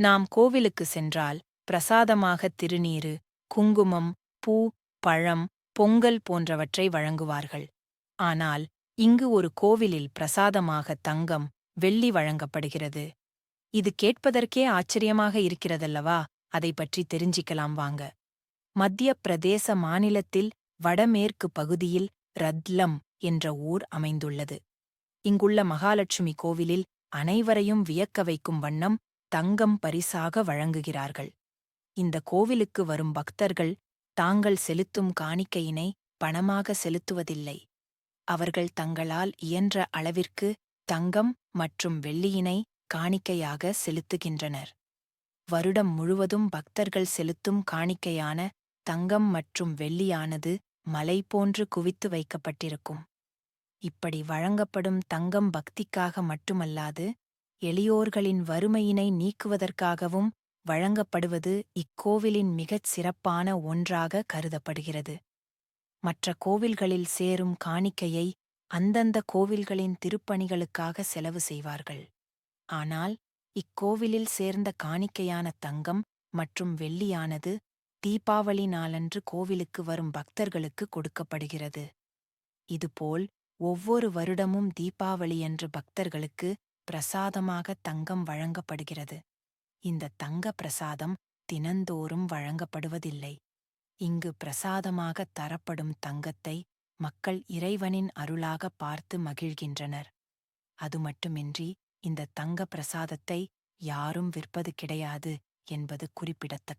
நாம் கோவிலுக்கு சென்றால் பிரசாதமாக திருநீறு குங்குமம் பூ பழம் பொங்கல் போன்றவற்றை வழங்குவார்கள். ஆனால் இங்கு ஒரு கோவிலில் பிரசாதமாக தங்கம் வெள்ளி வழங்கப்படுகிறது. இது கேட்பதற்கே ஆச்சரியமாக இருக்கிறதல்லவா? அதை பற்றி தெரிஞ்சிக்கலாம் வாங்க. மத்திய பிரதேச மாநிலத்தில் வடமேற்கு பகுதியில் ரத்லம் என்ற ஊர் அமைந்துள்ளது. இங்குள்ள மகாலட்சுமி கோவிலில் அனைவரையும் வியக்க வைக்கும் வண்ணம் தங்கம் பரிசாக வழங்குகிறார்கள். இந்த கோவிலுக்கு வரும் பக்தர்கள் தாங்கள் செலுத்தும் காணிக்கையினை பணமாக செலுத்துவதில்லை. அவர்கள் தங்களால் இயன்ற அளவிற்கு தங்கம் மற்றும் வெள்ளியினை காணிக்கையாக செலுத்துகின்றனர். வருடம் முழுவதும் பக்தர்கள் செலுத்தும் காணிக்கையான தங்கம் மற்றும் வெள்ளியானது மலை போன்று குவித்து வைக்கப்பட்டிருக்கும். இப்படி வழங்கப்படும் தங்கம் பக்திக்காக மட்டுமல்லாது எளியோர்களின் வறுமையினை நீக்குவதற்காகவும் வழங்கப்படுவது இக்கோவிலின் மிகச் சிறப்பான ஒன்றாக கருதப்படுகிறது. மற்ற கோவில்களில் சேரும் காணிக்கையை அந்தந்த கோவில்களின் திருப்பணிகளுக்காக செலவு செய்வார்கள். ஆனால் இக்கோவிலில் சேர்ந்த காணிக்கையான தங்கம் மற்றும் வெள்ளியானது தீபாவளி நாளன்று கோவிலுக்கு வரும் பக்தர்களுக்கு கொடுக்கப்படுகிறது. இதுபோல் ஒவ்வொரு வருடமும் தீபாவளியன்று பக்தர்களுக்கு பிரசாதமாக தங்கம் வழங்கப்படுகிறது. இந்த தங்க பிரசாதம் தினந்தோறும் வழங்கப்படுவதில்லை. இங்கு பிரசாதமாக தரப்படும் தங்கத்தை மக்கள் இறைவனின் அருளாக பார்த்து மகிழ்கின்றனர். அது மட்டுமின்றி இந்த தங்க பிரசாதத்தை யாரும் விற்பது கிடையாது என்பது குறிப்பிடத்தக்க